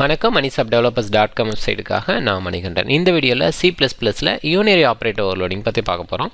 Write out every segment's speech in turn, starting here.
வணக்கம் மணிசாப் developers dot com வெப்சைட்டுக்காக நான் மணிகண்டன். இந்த வீடியோவில் சி ப்ளஸ் ப்ளஸில் யூனியரி ஆப்ரேட்டர் ஓவர்லோடிங் பற்றி பார்க்க போகிறோம்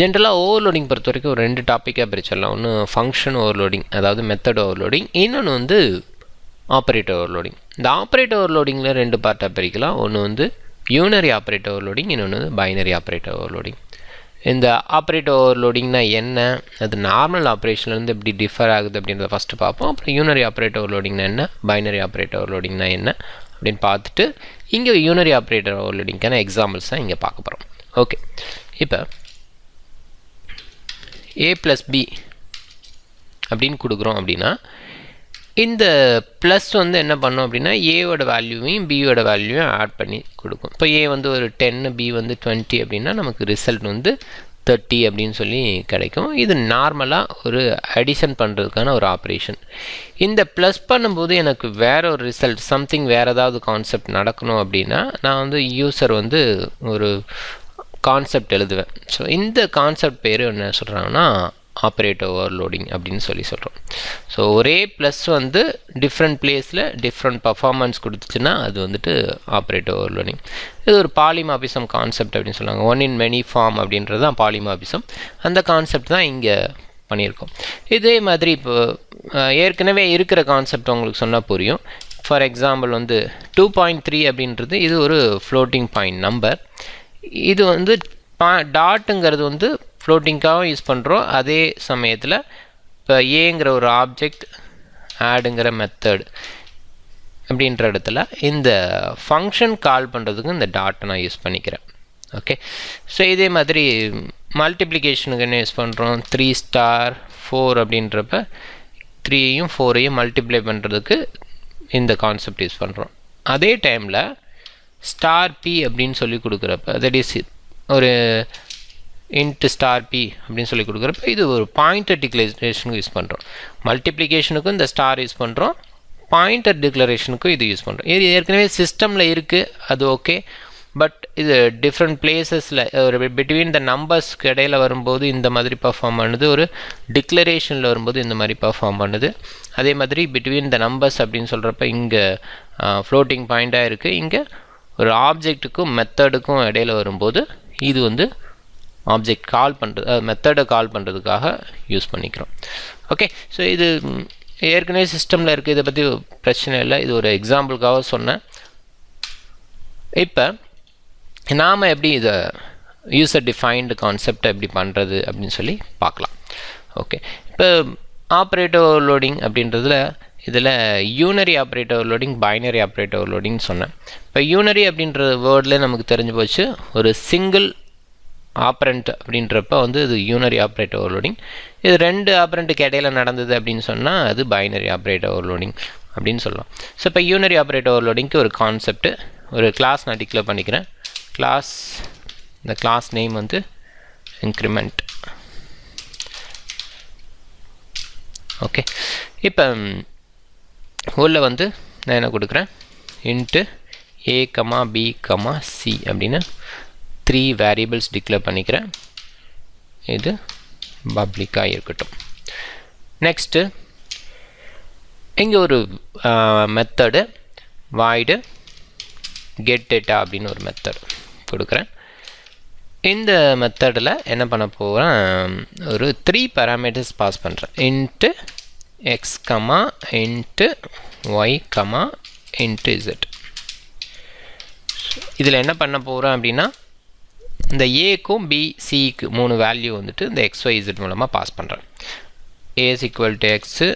ஜென்ரலாக ஓவர்லோடிங் பொறுத்த வரைக்கும் ஒரு ரெண்டு டாப்பிக்காக பிரிச்சிடலாம் ஒன்று ஃபங்க்ஷன் ஓவர்லோடிங் அதாவது மெத்தட் ஓவர்லோடிங் இன்னொன்று வந்து ஆப்ரேட்டர் ஓவர்லோடிங் இந்த ஆப்ரேட்டர் ஓவர்லோடிங்கில் ரெண்டு பார்ட்டாக பிரிக்கலாம். ஒன்று வந்து யூனரி ஆப்ரேட்டர் ஓவர்லோடிங் இன்னொன்று வந்து பைனரி ஆப்ரேட்டர் ஓவர்லோடிங் இந்த ஆப்ரேட்டர் ஓவர்லோடிங்னா என்ன? அது நார்மல் ஆப்ரேஷன்லேருந்து எப்படி டிஃபர் ஆகுது அப்படின்றத ஃபஸ்ட்டு பார்ப்போம். அப்புறம் யூனரி ஆப்ரேட்டர் ஓவர்லோடிங்னா என்ன? பைனரி ஆப்ரேட்டர் ஓவர்லோடிங்னா என்ன? அப்படின்னு பார்த்துட்டு இங்கே யூனரி ஆப்ரேட்டர் ஓவர்லோடிங்கான எக்ஸாம்பிள்ஸ் தான் இங்கே பார்க்க போகிறோம் ஓகே இப்போ ஏ ப்ளஸ் பி அப்படின்னு கொடுக்குறோம் அப்படின்னா இந்த ப்ளஸ் வந்து என்ன பண்ணோம் அப்படின்னா ஏவோட வேல்யூவையும் பியோட வேல்யூவையும் ஆட் பண்ணி கொடுக்கும். இப்போ ஏ வந்து ஒரு டென்னு பி வந்து டுவெண்ட்டி அப்படின்னா நமக்கு ரிசல்ட் வந்து தேர்ட்டி அப்படின்னு சொல்லி கிடைக்கும். இது நார்மலாக ஒரு அடிஷன் பண்ணுறதுக்கான ஒரு ஆப்ரேஷன் இந்த ப்ளஸ் பண்ணும்போது எனக்கு வேற ஒரு ரிசல்ட் சம்திங் வேறு ஏதாவது கான்செப்ட் நடக்கணும் அப்படின்னா நான் வந்து யூசர் வந்து ஒரு கான்செப்ட் எழுதுவேன். ஸோ இந்த கான்செப்ட் பேர் என்ன சொல்கிறாங்கன்னா ஆப்ரேட்டர் ஓவர்லோடிங் அப்படின்னு சொல்லி சொல்கிறோம் ஸோ ஒரே ப்ளஸ் வந்து டிஃப்ரெண்ட் பிளேஸில் டிஃப்ரெண்ட் பர்ஃபார்மன்ஸ் கொடுத்துச்சுன்னா அது வந்துட்டு ஆப்ரேட்டர் ஓவர்லோடிங் இது ஒரு பாலிமாபிசம் கான்செப்ட் அப்படின்னு சொல்லுவாங்க. ஒன் இன் மெனி ஃபார்ம் அப்படின்றது தான் பாலிமாபிசம் அந்த கான்செப்ட் தான் இங்கே பண்ணியிருக்கோம். இதே மாதிரி இப்போ ஏற்கனவே இருக்கிற கான்செப்ட் உங்களுக்கு சொன்னால் புரியும். ஃபார் எக்ஸாம்பிள் வந்து டூ பாயிண்ட் த்ரீ அப்படின்றது இது ஒரு ஃப்ளோட்டிங் பாயிண்ட் நம்பர் இது வந்து பா டாட்டுங்கிறது வந்து ஃப்ளோட்டிங்காகவும் யூஸ் பண்ணுறோம் அதே சமயத்தில் இப்போ ஏங்கிற ஒரு ஆப்ஜெக்ட் ஆடுங்கிற மெத்தட் அப்படின்ற இடத்துல இந்த ஃபங்க்ஷன் கால் பண்ணுறதுக்கு இந்த டாட்டை நான் யூஸ் பண்ணிக்கிறேன். ஓகே ஸோ இதே மாதிரி மல்டிப்ளிகேஷனுக்கு என்ன யூஸ் பண்ணுறோம் த்ரீ ஸ்டார் ஃபோர் அப்படின்றப்ப த்ரீயையும் ஃபோரையும் மல்டிப்ளை பண்ணுறதுக்கு இந்த கான்செப்ட் யூஸ் பண்ணுறோம் அதே டைமில் ஸ்டார் பி அப்படின்னு சொல்லி கொடுக்குறப்ப தட் இஸ் ஒரு இன்ட்டு ஸ்டார் பி அப்படின்னு சொல்லி கொடுக்குறப்ப இது ஒரு பாயிண்டர் டிக்ளரேஷனுக்கு யூஸ் பண்ணுறோம் மல்டிப்ளிகேஷனுக்கும் இந்த ஸ்டார் யூஸ் பண்ணுறோம் பாயிண்டர் டிக்ளரேஷனுக்கும் இது யூஸ் பண்ணுறோம் இது ஏற்கனவே சிஸ்டமில் இருக்குது அது ஓகே பட் இது டிஃப்ரெண்ட் பிளேசஸில் ஒரு பிட்வீன் த நம்பர்ஸ்க்கு இடையில் வரும்போது இந்த மாதிரி பர்ஃபார்ம் பண்ணுது. ஒரு டிக்ளரேஷனில் வரும்போது இந்த மாதிரி பர்ஃபார்ம் பண்ணுது. அதே மாதிரி பிட்வீன் த நம்பர்ஸ் அப்படின்னு சொல்கிறப்ப இங்கே ஃப்ளோட்டிங் பாயிண்ட்டாக இருக்குது இங்கே ஒரு ஆப்ஜெக்ட்டுக்கும் மெத்தடுக்கும் இடையில வரும்போது இது வந்து ஆப்ஜெக்ட் கால் பண்ணுறது மெத்தடை கால் பண்ணுறதுக்காக யூஸ் பண்ணிக்கிறோம். ஓகே ஸோ இது ஏற்கனவே சிஸ்டமில் இருக்குது இதை பற்றி பிரச்சனை இல்லை. இது ஒரு எக்ஸாம்பிளுக்காக சொன்னேன். இப்போ நாம் எப்படி இதை யூசர் டிஃபைன்டு கான்செப்டை எப்படி பண்ணுறது அப்படின்னு சொல்லி பார்க்கலாம். ஓகே இப்போ ஆப்ரேட்டர் லோடிங் அப்படின்றதுல இதில் unary operator loading binary operator loading சொன்னேன். இப்போ யூனரி அப்படின்ற வேர்டில் நமக்கு தெரிஞ்சு போச்சு ஒரு சிங்கிள் ஆப்ரண்ட் அப்படின்றப்ப வந்து இது யூனரி ஆப்ரேட்டர் ஓவர்லோடிங் இது ரெண்டு ஆப்ரண்ட்டுக்கு இடையில நடந்தது அப்படின்னு சொன்னால் அது பைனரி ஆப்ரேட்டர் ஓவர்லோடிங் அப்படின்னு சொல்லலாம். ஸோ இப்போ யூனரி ஆப்ரேட்டர் ஓவர்லோடிங்க்கு ஒரு கான்செப்ட்டு ஒரு கிளாஸ் நான் டிக்ளேர் பண்ணிக்கிறேன். கிளாஸ் இந்த கிளாஸ் நேம் வந்து இன்க்ரிமெண்ட் ஓகே இப்போ உள்ள வந்து நான் என்ன கொடுக்குறேன்? Int A comma B comma C அப்படின்னு த்ரீ வேரியபிள்ஸ் டிக்ளேர் பண்ணிக்கிறேன். இது பப்ளிக்காக இருக்கட்டும். நெக்ஸ்ட்டு இங்கே ஒரு மெத்தடு வாய்டு கெட் டேட்டா அப்படின்னு ஒரு மெத்தட் கொடுக்குறேன். இந்த மெத்தடில் என்ன பண்ண போகிறேன் ஒரு த்ரீ பேராமீட்டர்ஸ் பாஸ் பண்ணுறேன் int X comma int Y comma int Z இதில் என்ன பண்ண போகிறேன் அப்படின்னா இந்த ஏக்கும் பி சிக்கு மூணு வேல்யூ வந்துட்டு இந்த எக்ஸ் ஒய் இசட் மூலமாக பாஸ் பண்ணுறேன் A is equal to X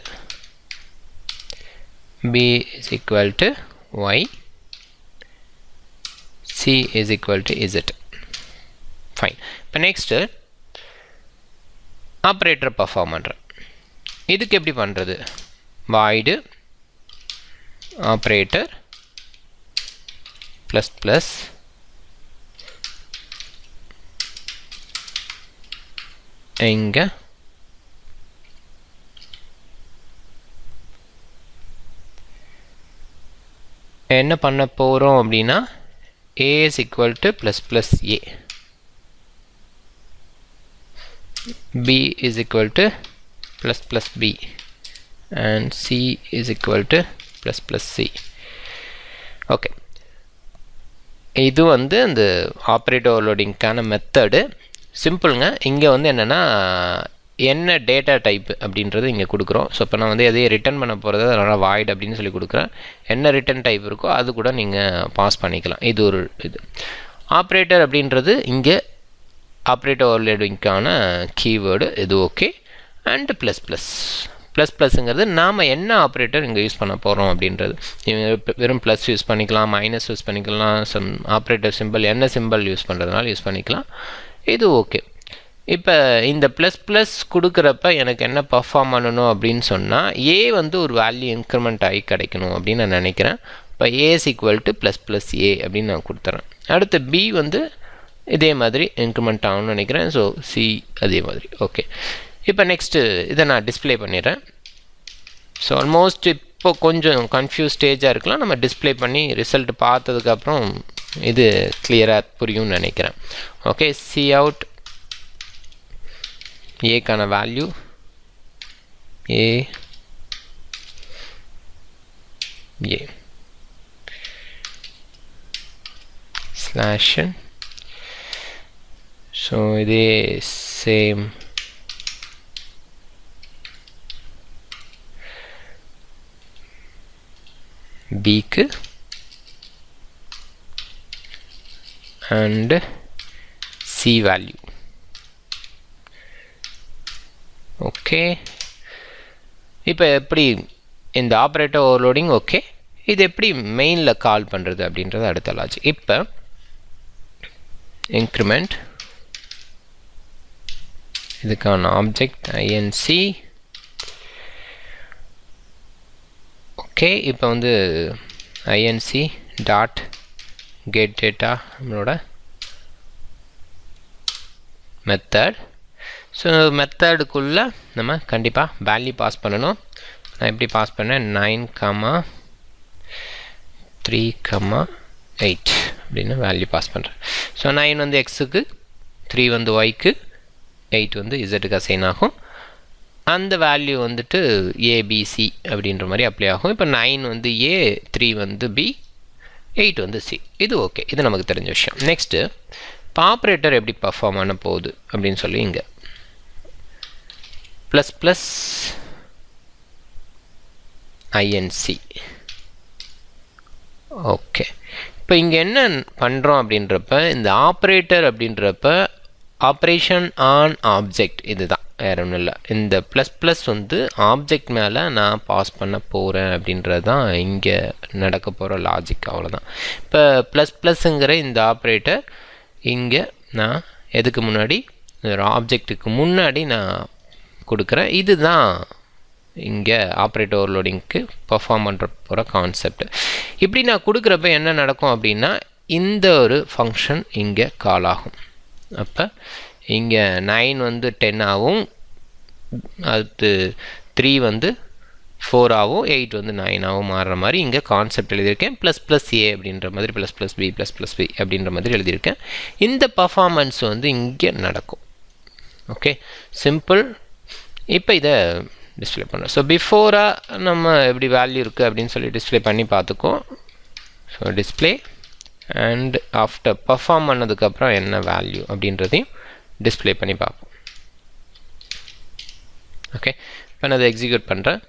B is equal to Y C is equal to Z fine இப்போ நெக்ஸ்ட்டு ஆப்ரேட்டர் பர்ஃபார்ம் பண்ணுறேன் இதுக்கு எப்படி பண்ணுறது வாய்டு ஆப்ரேட்டர் ப்ளஸ் ப்ளஸ் இங்கே என்ன பண்ண போகிறோம் அப்படின்னா a is equal to plus plus A B is equal to plus plus B and c is equal to plus plus c. Okay இது வந்து அந்த ஆப்ரேட் ஓவர்லோடிங்க்கான மெத்தடு சிம்பிளுங்க. இங்கே வந்து என்னென்னா என்ன டேட்டா டைப் அப்படின்றது இங்கே கொடுக்குறோம். ஸோ இப்போ நான் வந்து எதையும் ரிட்டர்ன் பண்ண போகிறது அதனால் வாய்ட் அப்படின்னு சொல்லி கொடுக்குறேன். என்ன ரிட்டன் டைப் இருக்கோ அது கூட நீங்கள் பாஸ் பண்ணிக்கலாம். இது ஒரு இது. ஆப்ரேட்டர் அப்படின்றது இங்கே ஆப்ரேட்டர் ஓவர்லோடிங்க்கான கீவேர்டு இது okay and plus plus plus ப்ளஸ்ங்கிறது நாம் என்ன ஆப்ரேட்டர் இங்கே யூஸ் பண்ண போகிறோம் அப்படின்றது. வெறும் ப்ளஸ் யூஸ் பண்ணிக்கலாம் மைனஸ் யூஸ் பண்ணிக்கலாம். சம் ஆப்ரேட்டர் சிம்பிள் என்ன சிம்பிள் யூஸ் பண்ணுறதுனால யூஸ் பண்ணிக்கலாம். இது ஓகே இப்போ இந்த ப்ளஸ் ப்ளஸ் கொடுக்குறப்ப எனக்கு என்ன பர்ஃபார்ம் பண்ணணும் அப்படின்னு சொன்னால் ஏ வந்து ஒரு வேல்யூ இன்க்ரிமெண்ட் ஆகி கிடைக்கணும் அப்படின்னு நான் நினைக்கிறேன். இப்போ A's equal to plus plus A அப்படின்னு நான் கொடுத்துறேன். அடுத்து பி வந்து இதே மாதிரி இன்க்ரிமெண்ட் ஆகணும்னு நினைக்கிறேன். ஸோ சி அதே மாதிரி. ஓகே இப்போ நெக்ஸ்ட்டு இதை நான் டிஸ்பிளே பண்ணிடுறேன். ஸோ ஆல்மோஸ்ட் இப்போ கொஞ்சம் கன்ஃபியூஸ் ஸ்டேஜாக இருக்கலாம். நம்ம டிஸ்பிளே பண்ணி ரிசல்ட் பார்த்ததுக்கப்புறம் இது கிளியராக புரியும்னு நினைக்கிறேன். Okay C out ஏக்கான value A A slash so இதே சேம் பிக்கு அண்டு சி வேல்யூ ஓகே இப்போ எப்படி இந்த ஆப்ரேட்டர் ஓவர்லோடிங் ஓகே இது எப்படி மெயினில் கால் பண்ணுறது அப்படின்றது அடுத்த லாஜிக் இப்போ இன்க்ரிமெண்ட் இதுக்கான ஆப்ஜெக்ட் ஐஎன்சி ஓகே இப்போ வந்து ஐஎன்சி டாட் கெட் டேட்டா நம்மளோட மெத்தட் ஸோ மெத்தடுக்குள்ளே நம்ம கண்டிப்பாக வேல்யூ பாஸ் பண்ணணும். நான் எப்படி பாஸ் பண்ணேன்? Nine comma three comma eight அப்படின்னு வேல்யூ பாஸ் பண்ணுறேன் ஸோ நைன் வந்து எக்ஸுக்கு த்ரீ வந்து ஒய்க்கு எயிட் வந்து இசட்டுக்கு அசைன் ஆகும். அந்த வேல்யூ வந்துட்டு ஏபிசி அப்படின்ற மாதிரி அப்ளை ஆகும். இப்போ நைன் வந்து ஏ த்ரீ வந்து பி எயிட் வந்து சி. இது ஓகே. இது நமக்கு தெரிஞ்ச விஷயம். நெக்ஸ்ட்டு இப்போ ஆப்ரேட்டர் எப்படி பர்ஃபார்ம் ஆன போகுது அப்படின்னு சொல்லி இங்கே. ப்ளஸ் ப்ளஸ் ஐஎன்சி ஓகே இப்போ இங்கே என்ன பண்ணுறோம் அப்படின்றப்ப இந்த ஆப்ரேட்டர் அப்படின்றப்ப ஆப்ரேஷன் ஆன் ஆப்ஜெக்ட் இதுதான். வேறு ஒன்றும் இல்லை. இந்த ப்ளஸ் ப்ளஸ் வந்து ஆப்ஜெக்ட் மேலே நான் பாஸ் பண்ண போகிறேன் அப்படின்றது தான் இங்கே நடக்க போகிற லாஜிக் அவ்வளோதான் இப்போ ப்ளஸ் ப்ளஸ்ஸுங்கிற இந்த ஆப்ரேட்டர் இங்கே நான் எதுக்கு முன்னாடி? ஒரு ஆப்ஜெக்ட்டுக்கு முன்னாடி நான் கொடுக்குறேன். இதுதான் இங்கே ஆப்ரேட்டர் ஓவர்லோடிங்க்கு பர்ஃபார்ம் பண்ணுற போகிற கான்செப்ட் இப்படி நான் கொடுக்குறப்ப என்ன நடக்கும் அப்படின்னா இந்த ஒரு ஃபங்க்ஷன் இங்கே கால் ஆகும். அப்போ இங்கே நைன் வந்து டென் ஆகும் அடுத்து த்ரீ வந்து ஃபோராகவும் எயிட் வந்து நைனாகவும் மாறுற மாதிரி இங்கே கான்செப்ட் எழுதியிருக்கேன். ப்ளஸ் ப்ளஸ் ஏ அப்படின்ற மாதிரி plus plus B plus plus B அப்படின்ற மாதிரி எழுதியிருக்கேன். இந்த பர்ஃபார்மன்ஸ் வந்து இங்கே நடக்கும். ஓகே சிம்பிள் இப்போ இதை டிஸ்பிளே பண்ணுறோம் ஸோ பிஃபோராக நம்ம எப்படி வேல்யூ இருக்குது அப்படின்னு சொல்லி டிஸ்பிளே பண்ணி பார்த்துக்கோம் so display and after perform பண்ணதுக்கப்புறம் என்ன வேல்யூ அப்படின்றதையும் டிஸ்பிளே பண்ணி பார்ப்போம். ஓகே இப்போ நான் அதை எக்ஸிக்யூட் பண்ணுறேன்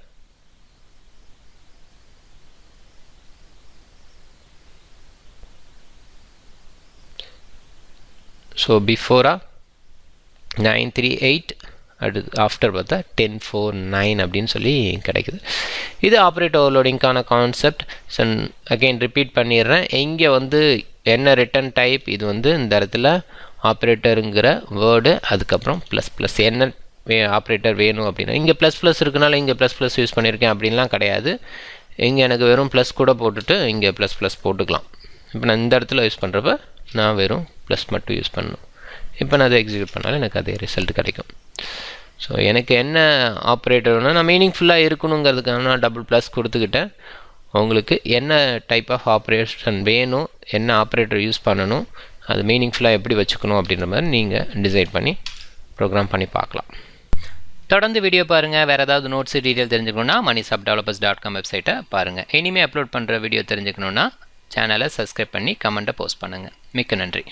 ஸோ பிஃபோரா நைன் த்ரீ எயிட் அடுத்து ஆஃப்டர் பார்த்தா டென் ஃபோர் நைன் அப்படின்னு சொல்லி கிடைக்குது. இது ஆப்ரேட் ஓவர்லோடிங்க்கான கான்செப்ட் சன் அகெயின் ரிப்பீட் பண்ணிடுறேன். இங்கே வந்து என்ன ரிட்டன் டைப் இது வந்து இந்த இடத்துல ஆப்ரேட்டருங்கிற வேர்டு அதுக்கப்புறம் ப்ளஸ் ப்ளஸ் என்ன வே ஆப்ரேட்டர் வேணும் அப்படின்னா இங்கே ப்ளஸ் ப்ளஸ் இருக்கனால இங்கே ப்ளஸ் ப்ளஸ் யூஸ் பண்ணியிருக்கேன் அப்படின்லாம் கிடையாது. இங்கே எனக்கு வெறும் ப்ளஸ் கூட போட்டுட்டு இங்கே ப்ளஸ் ப்ளஸ் போட்டுக்கலாம். இப்போ நான் இந்த இடத்துல யூஸ் பண்ணுறப்ப நான் வெறும் ப்ளஸ் மட்டும் யூஸ் பண்ணணும். இப்போ நான் அதை எக்ஸிக்யூட் பண்ணாலும் எனக்கு அதே ரிசல்ட் கிடைக்கும். ஸோ எனக்கு என்ன ஆப்ரேட்டர்னா நான் மீனிங்ஃபுல்லாக இருக்கணுங்கிறதுக்காக நான் டபுள் ப்ளஸ் கொடுத்துக்கிட்டேன். உங்களுக்கு என்ன டைப் ஆஃப் ஆப்ரேஷன் வேணும் என்ன ஆப்ரேட்டர் யூஸ் பண்ணணும் அது மீனிங்ஃபுல்லாக எப்படி வச்சுக்கணும் அப்படின்ற மாதிரி நீங்கள் டிசைட் பண்ணி ப்ரோக்ராம் பண்ணி பார்க்கலாம். தொடர்ந்து வீடியோ பாருங்கள் வேறு ஏதாவது நோட்ஸ் டீட்டெயில் தெரிஞ்சுக்கணுன்னா மணி சப் டெவலப்பர்ஸ் டாட் காம் வெப்சைட்டை பாருங்கள் இனிமேல் அப்லோட் பண்ணுற வீடியோ தெரிஞ்சுக்கணுன்னா சேனலை சப்ஸ்கிரைப் பண்ணி கமெண்ட்டை போஸ்ட் பண்ணுங்கள் மிக்க நன்றி.